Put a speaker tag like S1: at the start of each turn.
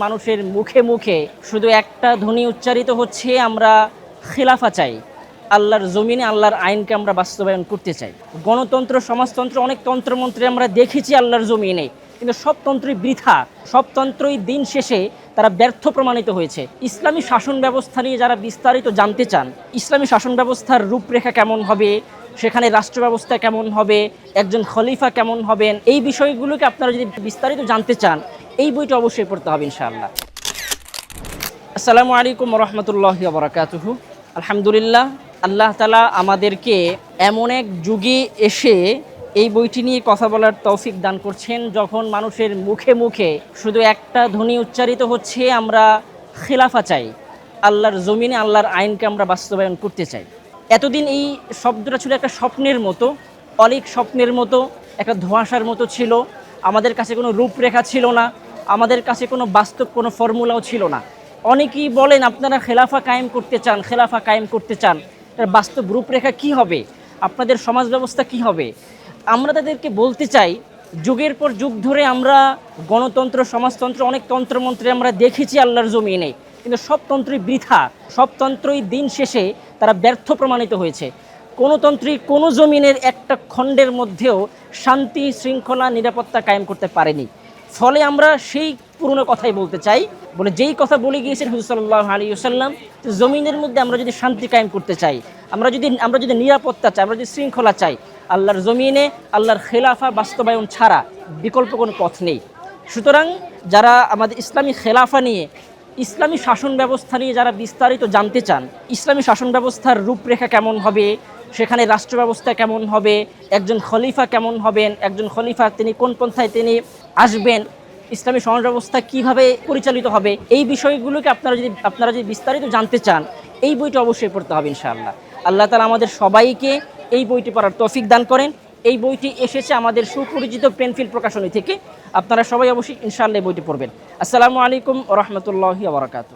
S1: মানুষের মুখে মুখে শুধু একটা ধ্বনি উচ্চারিত হচ্ছে, আমরা খিলাফা চাই। আল্লাহর জমিনে, আল্লাহর আইনকে আমরা বাস্তবায়ন করতে চাই। গণতন্ত্র, সমাজতন্ত্র, অনেক তন্ত্রমন্ত্রে আমরা দেখেছি আল্লাহর জমিনে। কিন্তু সব তন্ত্রই বৃথা, সব তন্ত্রই দিন শেষে তারা ব্যর্থ প্রমাণিত হয়েছে। ইসলামী শাসন ব্যবস্থা নিয়ে যারা বিস্তারিত জানতে চান, ইসলামী শাসন ব্যবস্থার রূপরেখা কেমন হবে, সেখানে রাষ্ট্র ব্যবস্থা কেমন হবে, একজন খলিফা কেমন হবেন, এই বিষয়গুলোকে আপনারা যদি বিস্তারিত জানতে চান এই বইটা অবশ্যই পড়তে হবে, ইনশাআল্লাহ। আসসালামু আলাইকুম রহমতুল্লাহ বরাকাতুহু। আলহামদুলিল্লাহ, আল্লাহ তালা আমাদেরকে এমন এক যুগে এসে এই বইটি নিয়ে কথা বলার তৌফিক দান করছেন, যখন মানুষের মুখে মুখে শুধু একটা ধ্বনি উচ্চারিত হচ্ছে, আমরা খিলাফা চাই। আল্লাহর জমিনে, আল্লাহর আইনকে আমরা বাস্তবায়ন করতে চাই। এতদিন এই শব্দটা ছিল একটা স্বপ্নের মতো অলিক স্বপ্নের মতো, একটা ধোঁয়াশার মতো ছিল। আমাদের কাছে কোনো রূপরেখা ছিল না, আমাদের কাছে কোনো বাস্তব, কোনো ফর্মুলাও ছিল না। অনেকেই বলেন, আপনারা খেলাফা কায়েম করতে চান, খেলাফা কায়েম করতে চান। এর বাস্তব রূপরেখা কি হবে? আপনাদের সমাজ ব্যবস্থা কি হবে? আমরা তাদেরকে বলতে চাই, যুগের পর যুগ ধরে আমরা গণতন্ত্র, সমাজতন্ত্র, অনেক তন্ত্রমন্ত্রে আমরা দেখেছি আল্লাহর জমিনে। কিন্তু সব তন্ত্রই বৃথা, সব তন্ত্রই দিন শেষে তারা ব্যর্থ প্রমাণিত হয়েছে। কোনো তন্ত্রই কোনো জমিনের একটা খণ্ডের মধ্যেও শান্তি, শৃঙ্খলা, নিরাপত্তা কায়েম করতে পারেনি। ফলে আমরা সেই পুরনো কথাই বলতে চাই। বলে যেই কথা বলে গিয়েছেন হুজুর সাল্লাহ আলী সাল্লাম জমিনের মধ্যে আমরা যদি শান্তি কায়েম করতে চাই, আমরা যদি আমরা যদি নিরাপত্তা চাই, আমরা যদি শৃঙ্খলা চাই, আল্লাহর জমিনে, আল্লাহর খেলাফা বাস্তবায়ন ছাড়া বিকল্প কোনো পথ নেই। সুতরাং যারা আমাদের ইসলামী খেলাফা নিয়ে, ইসলামী শাসন ব্যবস্থা নিয়ে যারা বিস্তারিত জানতে চান, ইসলামী শাসন ব্যবস্থার রূপরেখা কেমন হবে সেখানে রাষ্ট্র ব্যবস্থা কেমন হবে? একজন খলিফা কেমন হবেন? একজন খলিফা তিনি কোন পন্থায় তিনি আসবেন? ইসলামী সমাজ ব্যবস্থা কীভাবে পরিচালিত হবে? এই বিষয়গুলোকে আপনারা যদি আপনারা যদি বিস্তারিত জানতে চান, এই বইটা অবশ্যই পড়তে হবে ইনশাআল্লাহ। আল্লাহ তালা আমাদের সবাইকে এই বইটি পড়ার তৌফিক দান করেন। এই বইটি এসেছে আমাদের সুপরিচিত পেনফিল প্রকাশনী থেকে। আপনারা সবাই অবশ্যই ইনশাআল্লাহ এই বইটি পড়বেন। আসসালামু আলাইকুম রহমতুল্লাহি আবরাকাতু